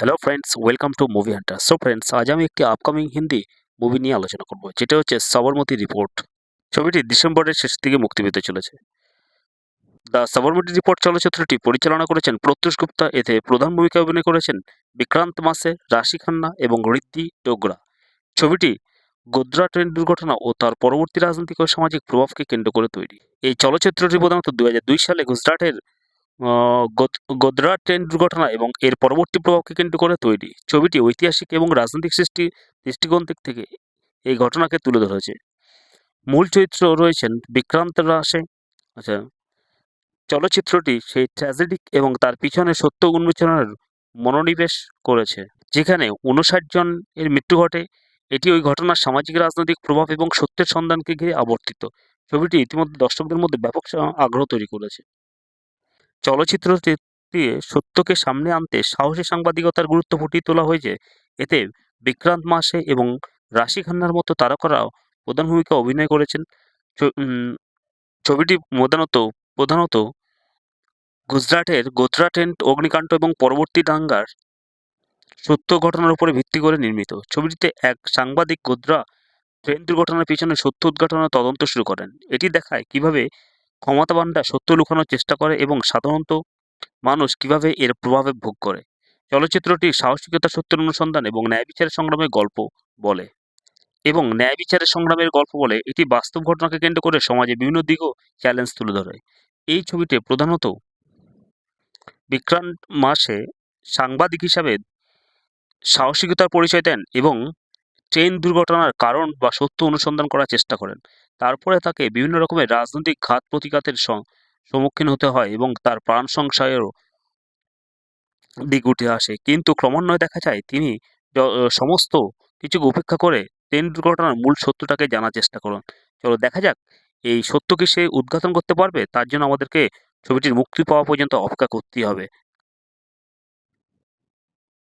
Hello friends welcome to Movie Hunter so friends আজ আমি একটি আপকামিং হিন্দি মুভি নিয়ে আলোচনা করব, যেটা হচ্ছে সবরমতী রিপোর্ট ছবিটি ডিসেম্বরের শেষের দিকে মুক্তি পেতে চলেছে। দ্য সবরমতী রিপোর্ট চলচ্চিত্রটি পরিচালনা করেছেন প্রত্যুষ গুপ্তা, এতে প্রধান ভূমিকায় অভিনয় করেছেন বিক্রান্ত মাসে, রাশি খান্না এবং ঋদ্ধি ডোগরা। ছবিটি গোদ্রা ট্রেন দুর্ঘটনা ও তার পরবর্তী রাজনৈতিক ও সামাজিক প্রভাবকে কেন্দ্র করে তৈরি। এই চলচ্চিত্রটি প্রধানত দুই হাজার দুই সালে গুজরাটের গোদ্রা ট্রেন দুর্ঘটনা এবং এর পরবর্তী প্রভাবকে কেন্দ্র করে তৈরি। ছবিটি ঐতিহাসিক এবং রাজনৈতিক সৃষ্টি, দৃষ্টিকোণ দিক থেকে এই ঘটনাকে তুলে ধরেছে মূল চরিত্র রয়েছেন বিক্রান্ত রাসে আচ্ছা চলচ্চিত্রটি সেই ট্র্যাজেডিক এবং তার পিছনে সত্য উন্মোচনের মনোনিবেশ করেছে, যেখানে উনষাট জন এর মৃত্যু ঘটে। এটি ওই ঘটনার সামাজিক, রাজনৈতিক প্রভাব এবং সত্যের সন্ধানকে ঘিরে আবর্তিত। ছবিটি ইতিমধ্যে দর্শকদের মধ্যে ব্যাপক আগ্রহ তৈরি করেছে। চলচ্চিত্রটি দিয়ে সত্যকে সামনে আনতে সাহসী সাংবাদিকতার গুরুত্ব ফুটিয়ে তোলা হয়েছে। এতে বিক্রান্ত মাসে এবং রাশি খান্নার মতো তারকারাও প্রধান ভূমিকা অভিনয় করেছেন। ছবিটি প্রধানত প্রধানত গুজরাটের গোদ্রা ট্রেন অগ্নিকাণ্ড এবং পরবর্তী দাঙ্গার সত্য ঘটনার উপরে ভিত্তি করে নির্মিত। ছবিটিতে এক সাংবাদিক গোদ্রা ট্রেন দুর্ঘটনার পিছনে সত্য উদ্ঘাটনের তদন্ত শুরু করেন। এটি দেখায় কীভাবে ক্ষমতাবানরা সত্য লুকানোর চেষ্টা করে এবং সাধারণত মানুষ কীভাবে এর প্রভাবে ভোগ করে। চলচ্চিত্রটি সাহসিকতা সত্যের অনুসন্ধান এবং ন্যায় বিচারের সংগ্রামের গল্প বলে। এবং ন্যায় বিচারের সংগ্রামের গল্প বলে এটি বাস্তব ঘটনাকে কেন্দ্র করে সমাজে বিভিন্ন দিক ও চ্যালেঞ্জ তুলে ধরে। এই ছবিতে প্রধানত বিক্রান্ত মাসে সাংবাদিক হিসাবে সাহসিকতার পরিচয় দেন এবং ট্রেন দুর্ঘটনার কারণ বা সত্য অনুসন্ধান করার চেষ্টা করেন। তারপরে তাকে বিভিন্ন রকমের রাজনৈতিক ঘাত প্রতিঘাতের সম্মুখীন হতে হয় এবং তার প্রাণ সংশয়েরও দিক উঠে আসে। কিন্তু ক্রমান্বয়ে দেখা যায়, তিনি সমস্ত কিছুকে উপেক্ষা করে ট্রেন দুর্ঘটনার মূল সত্যটাকে জানার চেষ্টা করেন। চলো দেখা যাক, এই সত্য কি সে উদ্ঘাটন করতে পারবে? তার জন্য আমাদেরকে ছবিটির মুক্তি পাওয়া পর্যন্ত অপেক্ষা করতেই হবে।